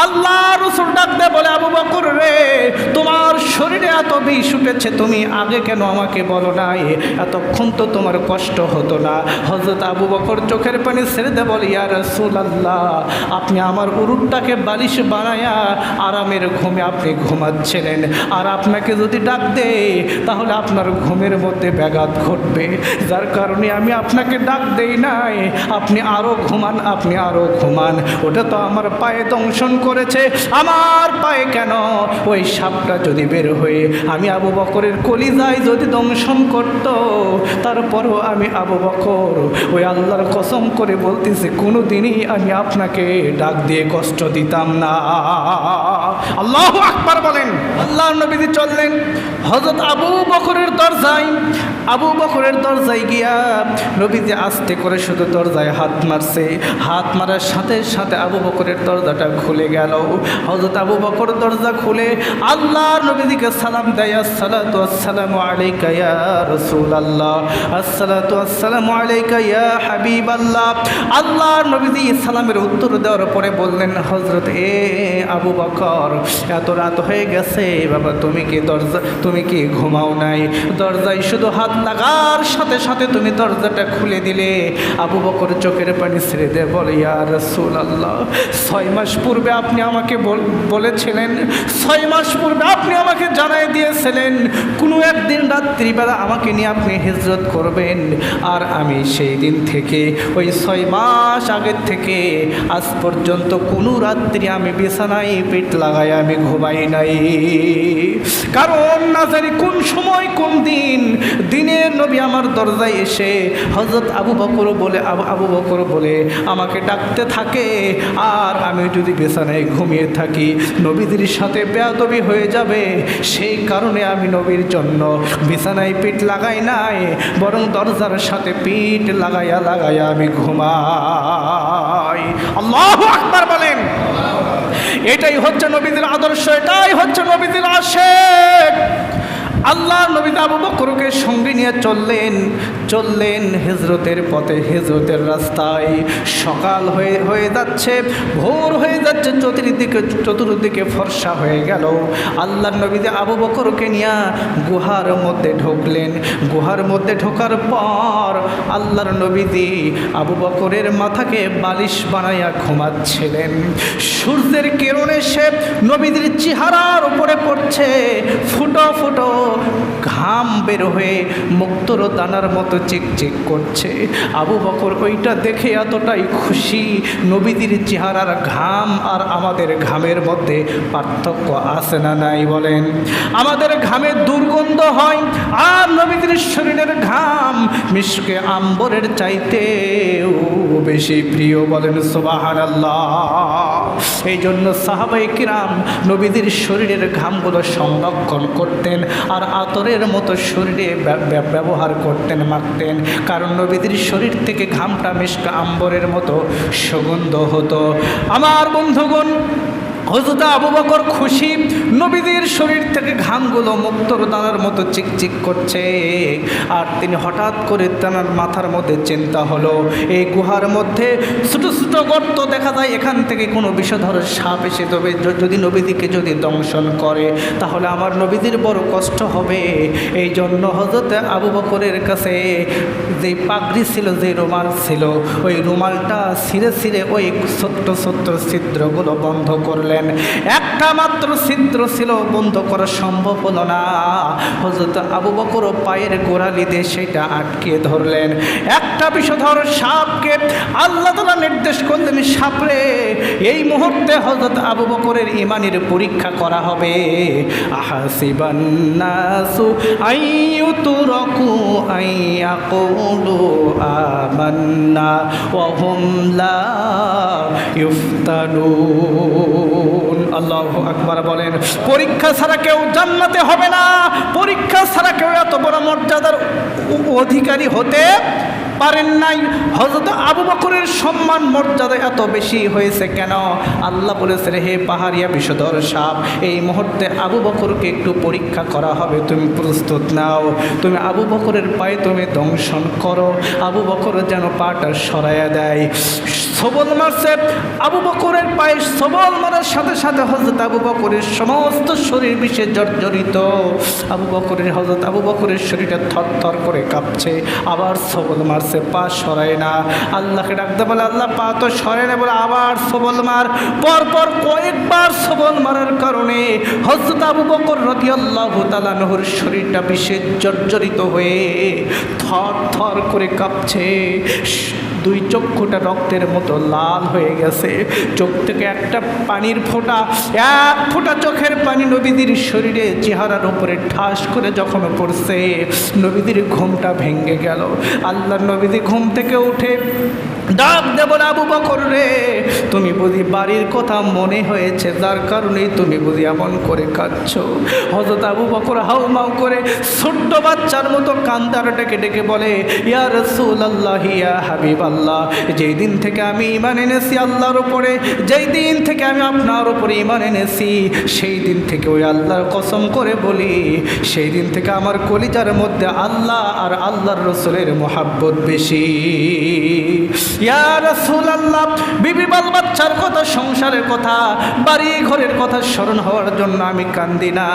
আল্লাহ রসুল ডাকতে বলে আবু বকর এত বিষ উঠেছে তুমি আগে কেন আমাকে বলো নাই? এতক্ষণ তো তোমার কষ্ট হতো না। হজরত আবু বকর চোখের পানি ছেড়ে দে বলে, ইয়া রসুল আল্লাহ আপনি আমার উরুটটাকে বালিশ বানায়া আরামের ঘুমে আপনি ঘুমাচ্ছিলেন। আর আপনাকে যদি ডাক দে তাহলে আপনার ঘুমের মধ্যে ব্যাঘাত ঘটবে। যার কারণে আমি আপনাকে ডাক দেই নাই। আপনি আরও ঘুমান, আপনি আরও ঘুমান। ওটা তো আমার পায়ে দংশন করেছে। আমার পায়ে কেন? ওই সাপটা যদি বের হয়ে আমি আবু বকরের কলিজায় যদি দংশন করত, তারপরও আমি আবু বকর, ওই আল্লাহর কসম করে বলতেছি কোনো দিনই আমি আপনাকে ডাক দিয়ে কষ্ট দিতাম না। আল্লাহ আকবার বলেন। আল্লাহ নবীজি চললেন। হজরত আবু বকরের দরজায়, আবু বকরের দরজায় গিয়া নবীজি আস্তে করে শুধু দরজায় হাত মারছে। হাত মারার সাথে সাথে আবু বকরের দরজাটা খুলে গেল। হজরত আবু বকর দরজা খুলে আল্লাহ নবীজিকে সালাম দেয় ইয়া ইয়া সালামের উত্তর দেওয়ার পরে বললেন হজরত এ আবু বকর, এত রাত হয়ে গেছে, বাবা, তুমি কি দরজা, তুমি কি ঘুমাও নাই? দরজায় শুধু হাত লাগার সাথে সাথে তুমি দরজাটা খুলে দিলে। আবু বকর চোখের পানি ছেড়ে দে বলে ইয়ার রসুল আল্লাহ ছয় মাস পূর্বে আপনি আমাকে বল- বলেছিলেন, ছয় মাস পূর্বে আপনি আমাকে জানাই দিয়েছিলেন। কোনো একদিন রাত্রিবেলা আমাকে নিয়ে আপনি হিজরত করবেন। আর আমি সেই দিন থেকে, ওই ছয় মাস আগের থেকে, আজ পর্যন্ত কোনো রাত্রি আমি বিছানায় পেট লাগাই আমি ঘুমাই নাই। কারণ না জানি কোন সময়, কোন দিন, দিনের নবী আমার দরজায় এসে হজরত আবু বকর বলে আবু বকর বলে আমাকে ডাকতে থাকে, আর আমি যদি বিছানায় ঘুমিয়ে থাকি, নবীদের সাথে বেয়াদবি হয়ে যাবে, সেই কারণে আমি নবীর জন্য বিছানায় পিঠ লাগাই নাই, বরং দরজার সাথে পিঠ লাগাইয়া লাগাইয়া আমি ঘুমাই। আল্লাহ আকবার বলেন। এটাই হচ্ছে নবীদের আদর্শ, এটাই হচ্ছে নবীদের আশেক। আল্লাহ নবী আবু বকরকে সঙ্গে নিয়ে চললেন চললেন হিজরতের পথে, হিজরতের রাস্তায়। সকাল হয়ে হয়ে যাচ্ছে, ভোর হয়ে যাচ্ছে, চতুর্দিকে চতুর্দিকে ফর্সা হয়ে গেল। আল্লাহ নবী আবু বকরকে নিয়ে গুহার মধ্যে ঢুকলেন। গুহার মধ্যে ঢোকার পর আল্লাহর নবীজি আবু বকরের মাথাকে বালিশ বানাইয়া ঘুমাচ্ছিলেন। সূর্যের কিরণে সে নবীদের চেহারার উপরে পড়ছে, ফুটো ফুটো ঘাম বের হয়ে মুক্তর দানার মতো চিকচিক করছে। আবু বকর ওইটা দেখে এতটাই খুশি। নবীদের চেহারার ঘাম আর আমাদের ঘামের মধ্যে পার্থক্য আছে না নাই বলেন। আমাদের ঘামের দুর্গন্ধ হয় আর নবীদের শরীরের ঘাম মিশকে আম্বরের চাইতেও বেশি প্রিয় বলেন সোবাহান এই জন্য সাহাবাই কিরাম নবীদের শরীরের ঘামগুলো সংরক্ষণ করতেন আর আতরের মতো শরীরে ব্য- ব্য- ব্যবহার করতেন মাখতেন কারণ নবীদের শরীর থেকে ঘামটা মিশকা আম্বরের মতো সুগন্ধ হতো। আমার বন্ধুগণ হজরত আবু বকর খুশি নবীদের শরীর থেকে ঘামগুলো মুক্তর দানার মতো চিকচিক করছে। আর তিনি হঠাৎ করে তার মাথার মধ্যে চিন্তা হলো এই গুহার মধ্যে ছোটো ছোটো গর্ত দেখা যায়, এখান থেকে কোনো বিষধর সাপ এসে তবে যদি নবীদিকে যদি দংশন করে, তাহলে আমার নবীদের বড় কষ্ট হবে। এই জন্য হজরত আবু বকরের কাছে যে পাগড়ি ছিল যে রুমাল ছিল, ওই রুমালটা ছিঁড়ে ছিঁড়ে ওই ছোট্ট ছোট্ট ছিদ্রগুলো বন্ধ করলেন। একটা মাত্র ছিদ্র ছিল, বন্ধ করা সম্ভব হলো না। হজরত আবু বকর পায়ের গোড়ালি দিয়ে সেটা আটকে ধরলেন। একটা বিষধর সাপকে আল্লাহ তালা নির্দেশ করলেন সাপরে এই মুহূর্তে হজরত আবু বকরের ইমানের পরীক্ষা করা হবে। আহাসিবান্নাসু আইয়ুতুরাকু আইয়াকুলু আমান্না ওয়া হুম লা আল্লাহু আকবার বলেন, পরীক্ষা ছাড়া কেউ জান্নাতে হবে না। পরীক্ষা ছাড়া কেউ এত বড় মর্যাদার অধিকারী হতে পারেন নাই। হজরত আবু বকরের সম্মান, মর্যাদা এত বেশি হয়েছে কেন? আল্লাহ বলেছে হে পাহাড়িয়া বিষধর সাপ, এই মুহূর্তে আবু বকরকে একটু পরীক্ষা করা হবে। তুমি প্রস্তুত নাও। তুমি আবু বকরের পায়ে তুমি দংশন করো। আবু বকর যেন পাটা সরাইয়া দেয়। সবল মারছে। আবু বকরের পায়ে সবল মারার সাথে সাথে হজরত আবু বকরের সমস্ত শরীর বিষে জর্জরিত। আবু বকরের হজরত আবু বকরের শরীরটা থর থর করে কাঁপছে। আবার সবল মারছে, পা সরায় না। আল্লাহকে ডাকতে বলে, আল্লাহ, পা তো সরে না। বলে, আবার সবল মার। পরপর কয়েকবার সবল মারার কারণে হজরত আবু বকর রতি আল্লাহ তালানহর শরীরটা বিষে জর্জরিত হয়ে থর থর করে কাঁপছে। দুই চক্ষুটা রক্তের মতো লাল হয়ে গেছে। চোখ থেকে একটা পানির ফোঁটা, এক ফোঁটা চোখের পানি নবীদের শরীরে চেহারার উপরে ঠাস করে যখন পড়ছে। নবীদের ঘুমটা ভেঙে গেল। আল্লাহ নবীদি ঘুম থেকে উঠে, ডাক দেব আবু বকর রে। তুমি বুঝি বাড়ির কথা মনে হয়েছে, যার কারণেই তুমি বুঝি এমন করে কাঁদছ। হজরত আবু বকর হাউ মাউ করে ছোট্ট বাচ্চার মতো কান্দার ডেকে ডেকে বলে, ইয়া রসুল আল্লাহ ইয়া হাবিব আল্লাহ যেই দিন থেকে আমি ইমান এনেছি আল্লাহর উপরে, যেই দিন থেকে আমি আপনার উপরে ইমান এনেছি, সেই দিন থেকে ওই আল্লাহর কসম করে বলি, সেই দিন থেকে আমার কলিজার মধ্যে আল্লাহ আর আল্লাহর রসুলের মোহাব্বত বেশি। ইয়া রসুল আল্লাহ বিবি বাল বাচ্চার কথা, সংসারের কথা, বাড়ি ঘরের কথা স্মরণ হওয়ার জন্য আমি কান্দি না।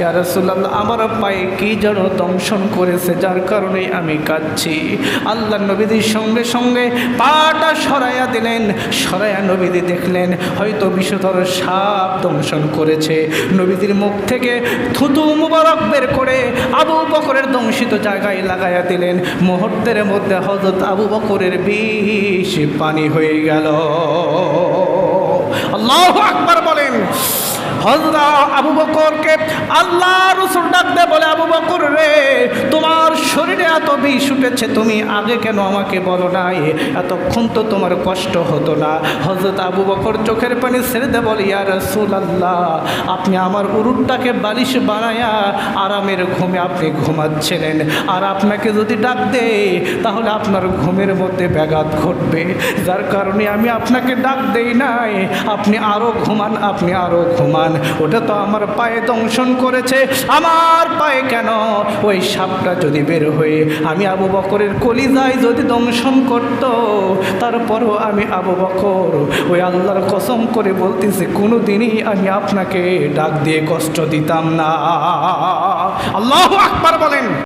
ইয়া রসুল আমার পায়ে কি যেন দংশন করেছে, যার কারণে আমি কাঁদছি। আল্লাহ নবীদের সঙ্গে সঙ্গে পাটা সরাইয়া দিলেন, সরাইয়া নবীদি দেখলেন, হয়তো বিষধর সাপ দংশন করেছে। নবীদের মুখ থেকে থুতু মুবারক বের করে আবু বকরের দংশিত জায়গায় লাগাইয়া দিলেন। মুহূর্তের মধ্যে হজরত আবু বকরের বিষ পানি হয়ে গেল। আল্লাহ আকবার বলেন। হজরা আবু বকরকে আল্লাহ রসুল ডাকতে বলে, আবু বকর রে, তোমার শরীরে এত বিষ উঠেছে, তুমি আগে কেন আমাকে বলো নাই এতক্ষণ তো তোমার কষ্ট হতো না। হজরত আবু বকর চোখের পানি ছেড়ে দে বলে, ইয়া রসুল আল্লাহ আপনি আমার উরুটটাকে বালিশ বানায়া আরামের ঘুমে আপনি ঘুমাচ্ছিলেন। আর আপনাকে যদি ডাক দে তাহলে আপনার ঘুমের মধ্যে ব্যাঘাত ঘটবে। যার কারণে আমি আপনাকে ডাক দেই নাই। আপনি আরও ঘুমান, আপনি আরও ঘুমান। ওটা তো আমার পায়ে দংশন করেছে। আমার পায়ে কেন? ওই সাপটা যদি বের হয়ে আমি আবু বকরের কলিজায় যদি দংশন করত, তারপরও আমি আবু বকর, ওই আল্লাহর কসম করে বলতেছি কোনো দিনই আমি আপনাকে ডাক দিয়ে কষ্ট দিতাম না। আল্লাহ আকবার বলেন।